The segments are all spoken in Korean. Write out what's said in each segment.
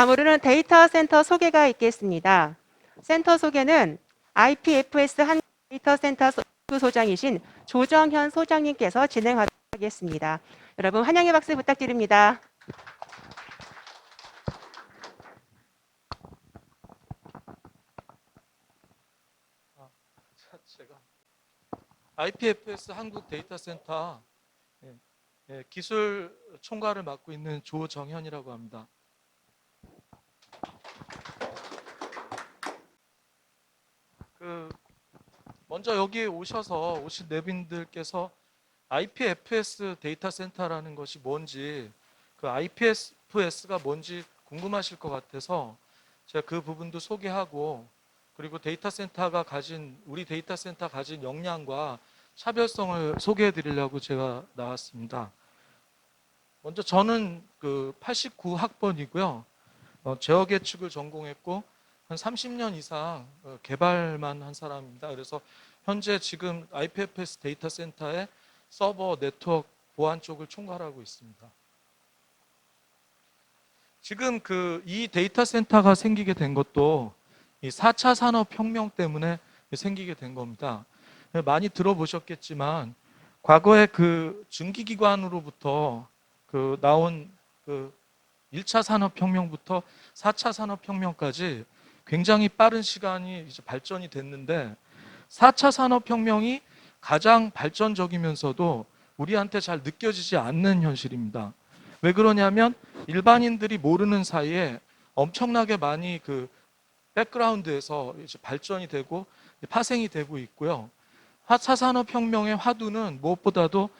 다음으로는 데이터 센터 소개가 있겠습니다. 센터 소개는 IPFS 한 데이터 센터 소- 소장이신 조정현 소장님께서 진행하도록 하겠습니다. 여러분 환영의 박수 부탁드립니다. 자, 제가 IPFS 한국 데이터 센터 예, 예, 기술 총괄을 맡고 있는 조정현이라고 합니다. 그 먼저 여기 오셔서 오신 내빈들께서 IPFS 데이터 센터라는 것이 뭔지 그 IPFS가 뭔지 궁금하실 것 같아서 제가 그 부분도 소개하고 그리고 데이터 센터가 가진 우리 데이터 센터 가진 역량과 차별성을 소개해 드리려고 제가 나왔습니다. 먼저 저는 그 89학번이고요. 어, 제어 예측을 전공했고 한 30년 이상 어, 개발만 한 사람입니다. 그래서 현재 지금 IPFS 데이터 센터의 서버 네트워크 보안 쪽을 총괄하고 있습니다. 지금 그 이 데이터 센터가 생기게 된 것도 이 4차 산업 혁명 때문에 생기게 된 겁니다. 많이 들어보셨겠지만 과거에 그 증기기관으로부터 그 나온 그 1차 산업혁명부터 4차 산업혁명까지 굉장히 빠른 시간이 이제 발전이 됐는데 4차 산업혁명이 가장 발전적이면서도 우리한테 잘 느껴지지 않는 현실입니다. 왜 그러냐면 일반인들이 모르는 사이에 엄청나게 많이 그 백그라운드에서 이제 발전이 되고 파생이 되고 있고요. 4차 산업혁명의 화두는 무엇보다도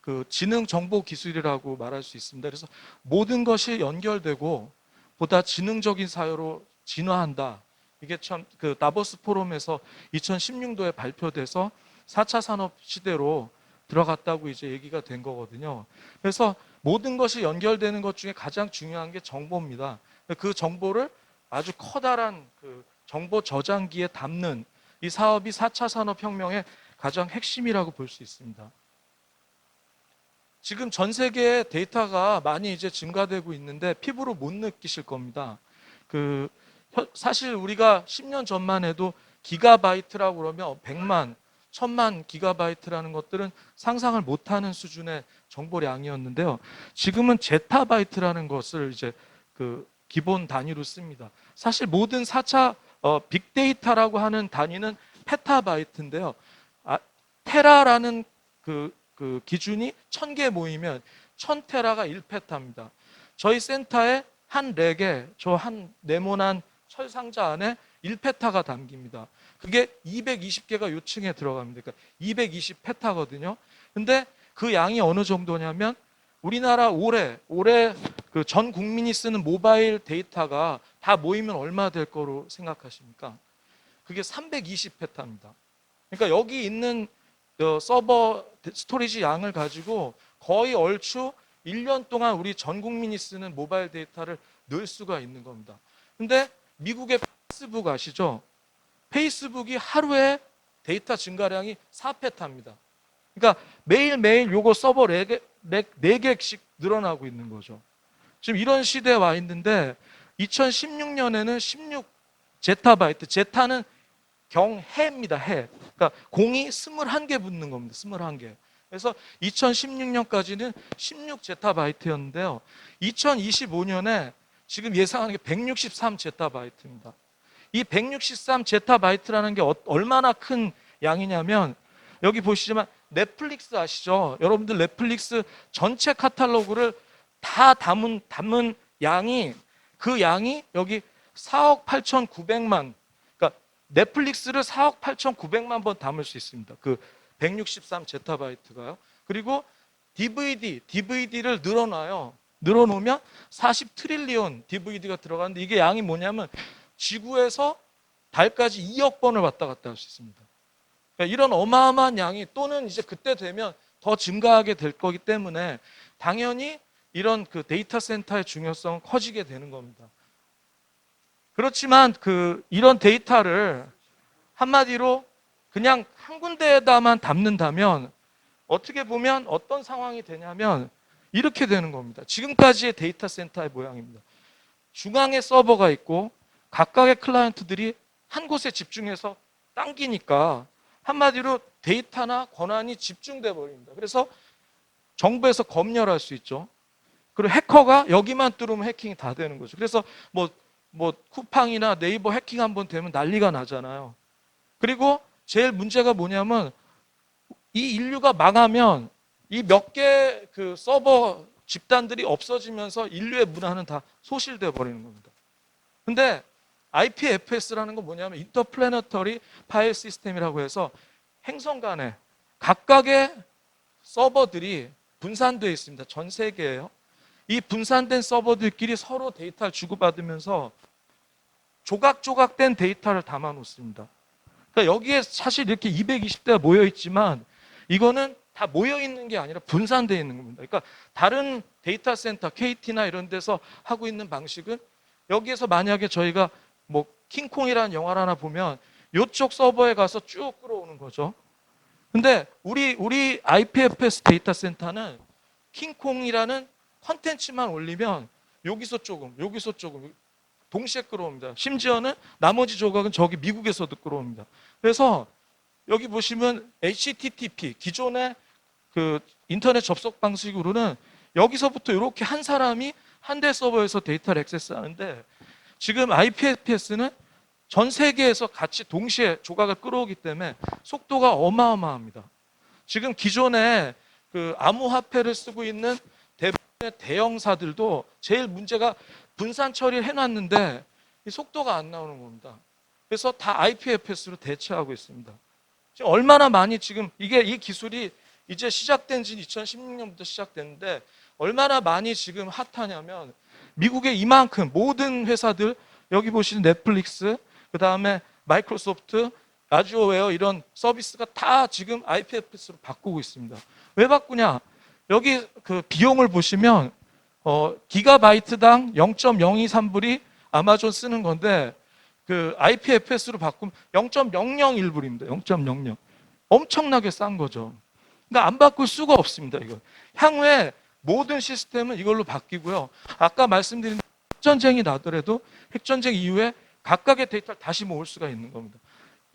그 지능 정보 기술이라고 말할 수 있습니다. 그래서 모든 것이 연결되고 보다 지능적인 사회로 진화한다. 이게 참 그 다보스 포럼에서 2016년도에 발표돼서 4차 산업 시대로 들어갔다고 이제 얘기가 된 거거든요. 그래서 모든 것이 연결되는 것 중에 가장 중요한 게 정보입니다. 그 정보를 아주 커다란 그 정보 저장기에 담는 이 사업이 4차 산업혁명의 가장 핵심이라고 볼 수 있습니다. 지금 전 세계에 데이터가 많이 이제 증가되고 있는데 피부로 못 느끼실 겁니다. 그 혀- 사실 우리가 10년 전만 해도 기가바이트라고 그러면 100만, 1000만 기가바이트라는 것들은 상상을 못하는 수준의 정보량이었는데요. 지금은 제타바이트라는 것을 이제 그 기본 단위로 씁니다. 사실 모든 4차 어, 빅데이터라고 하는 단위는 페타바이트인데요. 아, 테라라는 그, 그 기준이 1000개 모이면 1000테라가 1페타입니다. 저희 센터에 한 렉에 저 한 네모난 철 상자 안에 1페타가 담깁니다. 그게 220개가 요층에 들어갑니다. 그러니까 220페타거든요. 근데 그 양이 어느 정도냐면 우리나라 올해 올해 그 전 국민이 쓰는 모바일 데이터가 다 모이면 얼마 될 거로 생각하십니까? 그게 320페타입니다. 그러니까 여기 있는 어, 서버 스토리지 양을 가지고 거의 얼추 1년 동안 우리 전 국민이 쓰는 모바일 데이터를 넣을 수가 있는 겁니다. 근데 미국의 페이스북 아시죠? 페이스북이 하루에 데이터 증가량이 4페타입니다. 그러니까 매일매일 요거 서버 4개, 4개씩 늘어나고 있는 거죠. 지금 이런 시대에 와 있는데 2016년에는 16 제타바이트, 제타는 경해입니다. 해. 그러니까 공이 21개 붙는 겁니다. 21개. 그래서 2016년까지는 16 제타바이트였는데요. 2025년에 지금 예상하는 게 163 제타바이트입니다. 이 163 제타바이트라는 게 어- 얼마나 큰 양이냐면 여기 보시지만 넷플릭스 아시죠? 여러분들 넷플릭스 전체 카탈로그를 다 담은 담은 양이 그 양이 여기 4억 8,900만 그러니까 넷플릭스를 4억 8,900만 번 담을 수 있습니다. 그 163 제타바이트가요. 그리고 DVD, DVD를 늘어놔요. 늘어놓으면 40 트릴리온 DVD가 들어가는데 이게 양이 뭐냐면 지구에서 달까지 2억 번을 왔다 갔다 할 수 있습니다. 그러니까 이런 어마어마한 양이 또는 이제 그때 되면 더 증가하게 될 거기 때문에 당연히 이런 그 데이터 센터의 중요성은 커지게 되는 겁니다. 그렇지만 그 이런 데이터를 한마디로 그냥 한 군데에다만 담는다면 어떻게 보면 어떤 상황이 되냐면 이렇게 되는 겁니다. 지금까지의 데이터 센터의 모양입니다. 중앙에 서버가 있고 각각의 클라이언트들이 한 곳에 집중해서 당기니까 한마디로 데이터나 권한이 집중돼 버립니다. 그래서 정부에서 검열할 수 있죠. 그리고 해커가 여기만 뚫으면 해킹이 다 되는 거죠. 그래서 뭐, 뭐, 쿠팡이나 네이버 해킹 한번 되면 난리가 나잖아요. 그리고 제일 문제가 뭐냐면 이 인류가 망하면 이 몇 개 그 서버 집단들이 없어지면서 인류의 문화는 다 소실돼 버리는 겁니다. 근데 IPFS라는 건 뭐냐면 인터플래너터리 파일 시스템이라고 해서 행성 간에 각각의 서버들이 분산되어 있습니다. 전 세계에요. 이 분산된 서버들끼리 서로 데이터를 주고받으면서 조각조각된 데이터를 담아 놓습니다. 그러니까 여기에 사실 이렇게 220대가 모여 있지만 이거는 다 모여 있는 게 아니라 분산되어 있는 겁니다. 그러니까 다른 데이터 센터, KT나 이런 데서 하고 있는 방식은 여기에서 만약에 저희가 뭐 킹콩이라는 영화를 하나 보면 이쪽 서버에 가서 쭉 끌어오는 거죠. 근데 우리 우리 IPFS 데이터 센터는 킹콩이라는 컨텐츠만 올리면 여기서 조금, 여기서 조금 동시에 끌어옵니다. 심지어는 나머지 조각은 저기 미국에서도 끌어옵니다. 그래서 여기 보시면 HTTP 기존의 그 인터넷 접속 방식으로는 여기서부터 이렇게 한 사람이 한 대 서버에서 데이터를 액세스하는데 지금 IPFS는 전 세계에서 같이 동시에 조각을 끌어오기 때문에 속도가 어마어마합니다. 지금 기존에 그 암호화폐를 쓰고 있는 대부분의 대형사들도 제일 문제가 분산 처리를 해놨는데 이 속도가 안 나오는 겁니다. 그래서 다 IPFS로 대체하고 있습니다. 지금 얼마나 많이 지금 이게 이 기술이 이제 시작된 지 2016년부터 시작됐는데 얼마나 많이 지금 핫하냐면 미국의 이만큼 모든 회사들 여기 보시는 넷플릭스 그 다음에 마이크로소프트 아주어웨어 이런 서비스가 다 지금 IPFS로 바꾸고 있습니다. 왜 바꾸냐? 여기 그 비용을 보시면 어, 기가바이트당 0.023불이 아마존 쓰는 건데 그 IPFS로 바꾸면 0.001불입니다. 0.00. 엄청나게 싼 거죠. 그러니까 안 바꿀 수가 없습니다. 이거. 향후에 모든 시스템은 이걸로 바뀌고요. 아까 말씀드린 핵전쟁이 나더라도 핵전쟁 이후에 각각의 데이터를 다시 모을 수가 있는 겁니다.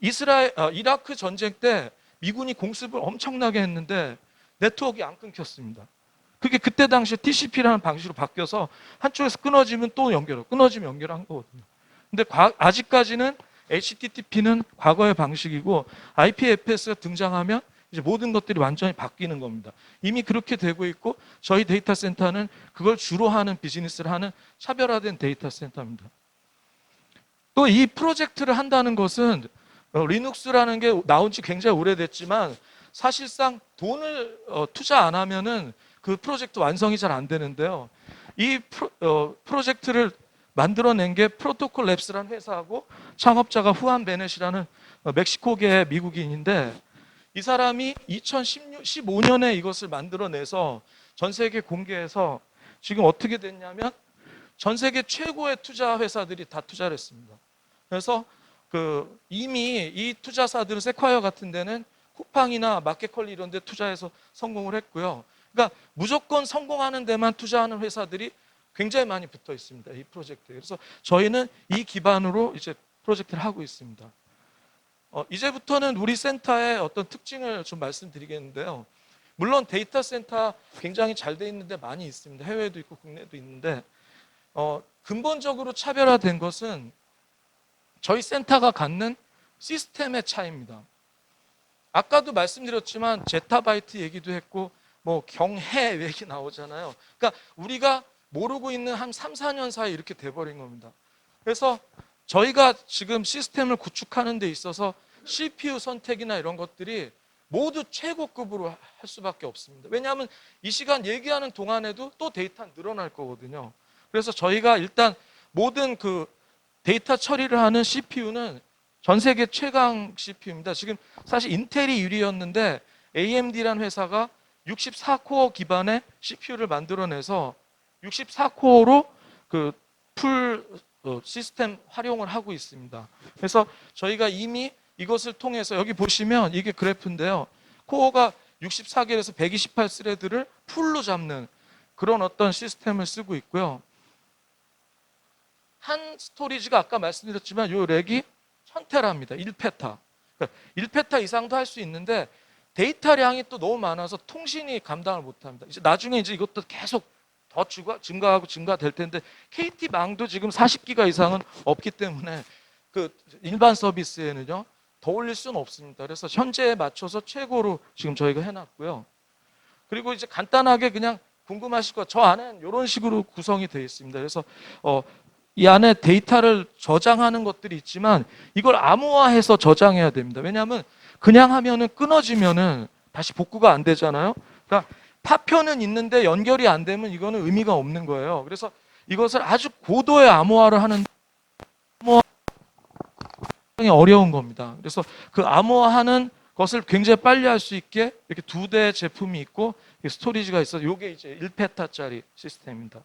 이스라엘, 아, 이라크 전쟁 때 미군이 공습을 엄청나게 했는데 네트워크가 안 끊겼습니다. 그게 그때 당시에 TCP라는 방식으로 바뀌어서 한쪽에서 끊어지면 또 연결하고 끊어지면 연결한 거거든요. 근데 과- 아직까지는 HTTP는 과거의 방식이고 IPFS가 등장하면 이제 모든 것들이 완전히 바뀌는 겁니다. 이미 그렇게 되고 있고 저희 데이터 센터는 그걸 주로 하는 비즈니스를 하는 차별화된 데이터 센터입니다. 또 이 프로젝트를 한다는 것은 어, 리눅스라는 게 나온 지 굉장히 오래됐지만 사실상 돈을 어, 투자 안 하면은 그 프로젝트 완성이 잘 안 되는데요. 이 프로, 어, 프로젝트를 만들어낸 게 프로토콜 랩스라는 회사하고 창업자가 후안 베넷이라는 어, 멕시코계 미국인인데 이 사람이 2015년에 이것을 만들어내서 전 세계 공개해서 지금 어떻게 됐냐면 전 세계 최고의 투자 회사들이 다 투자를 했습니다. 그래서 그 이미 이 투자사들은 세콰이어 같은 데는 쿠팡이나 마켓컬리 이런 데 투자해서 성공을 했고요. 그러니까 무조건 성공하는 데만 투자하는 회사들이 굉장히 많이 붙어 있습니다. 이 프로젝트에. 그래서 저희는 이 기반으로 이제 프로젝트를 하고 있습니다. 어, 이제부터는 우리 센터의 어떤 특징을 좀 말씀드리겠는데요. 물론 데이터 센터 굉장히 잘 돼 있는데 많이 있습니다. 해외도 있고 국내도 있는데 어, 근본적으로 차별화된 것은 저희 센터가 갖는 시스템의 차이입니다. 아까도 말씀드렸지만 제타바이트 얘기도 했고 뭐 경해 얘기 나오잖아요. 그러니까 우리가 모르고 있는 한 3, 4년 사이 이렇게 돼버린 겁니다. 그래서 저희가 지금 시스템을 구축하는 데 있어서 CPU 선택이나 이런 것들이 모두 최고급으로 할 수밖에 없습니다. 왜냐하면 이 시간 얘기하는 동안에도 또 데이터 늘어날 거거든요. 그래서 저희가 일단 모든 그 데이터 처리를 하는 CPU는 전 세계 최강 CPU입니다. 지금 사실 인텔이 1위였는데 AMD라는 회사가 64코어 기반의 CPU를 만들어내서 64코어로 그풀 시스템 활용을 하고 있습니다. 그래서 저희가 이미 이것을 통해서 여기 보시면 이게 그래프인데요. 코어가 64개에서 128 스레드를 풀로 잡는 그런 어떤 시스템을 쓰고 있고요. 한 스토리지가 아까 말씀드렸지만 요 렉이 1000테라입니다. 1페타. 그러니까 1페타 이상도 할 수 있는데 데이터량이 또 너무 많아서 통신이 감당을 못 합니다. 이제 나중에 이제 이것도 계속 더 증가, 증가하고 증가될 텐데 KT 망도 지금 40기가 이상은 없기 때문에 그 일반 서비스에는요 더 올릴 수는 없습니다. 그래서 현재에 맞춰서 최고로 지금 저희가 해놨고요. 그리고 이제 간단하게 그냥 궁금하실 거저 안에 이런 식으로 구성이 되어 있습니다. 그래서 어, 이 안에 데이터를 저장하는 것들이 있지만 이걸 암호화해서 저장해야 됩니다. 왜냐하면 그냥 하면은 끊어지면은 다시 복구가 안 되잖아요. 그러니까 파편은 있는데 연결이 안 되면 이거는 의미가 없는 거예요. 그래서 이것을 아주 고도의 암호화를 하는 굉장히 어려운 겁니다. 그래서 그 암호화하는 것을 굉장히 빨리 할 수 있게 이렇게 두 대의 제품이 있고 이 스토리지가 있어서 이게 이제 1페타짜리 시스템입니다.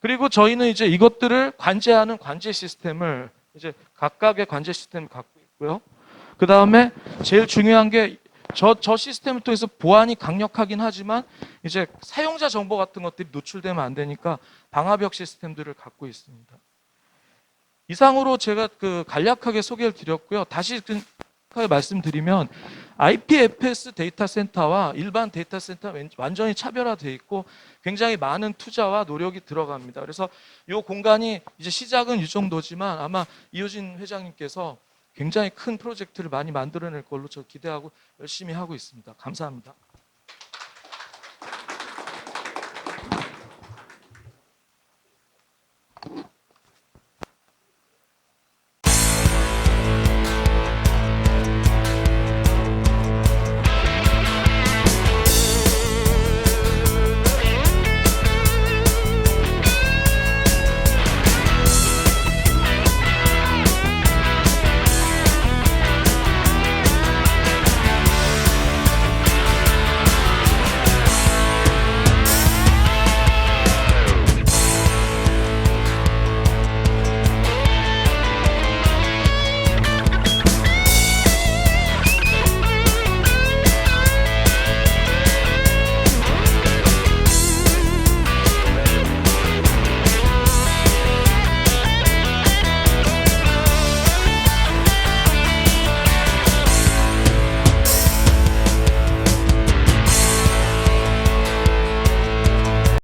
그리고 저희는 이제 이것들을 관제하는 관제 시스템을 이제 각각의 관제 시스템을 갖고 있고요. 그 다음에 제일 중요한 게 저, 저 시스템을 통해서 보안이 강력하긴 하지만 이제 사용자 정보 같은 것들이 노출되면 안 되니까 방화벽 시스템들을 갖고 있습니다. 이상으로 제가 그 간략하게 소개를 드렸고요. 다시 그 말씀드리면 IPFS 데이터 센터와 일반 데이터 센터 완전히 차별화되어 있고 굉장히 많은 투자와 노력이 들어갑니다. 그래서 이 공간이 이제 시작은 이 정도지만 아마 이효진 회장님께서 굉장히 큰 프로젝트를 많이 만들어낼 걸로 저 기대하고 열심히 하고 있습니다. 감사합니다.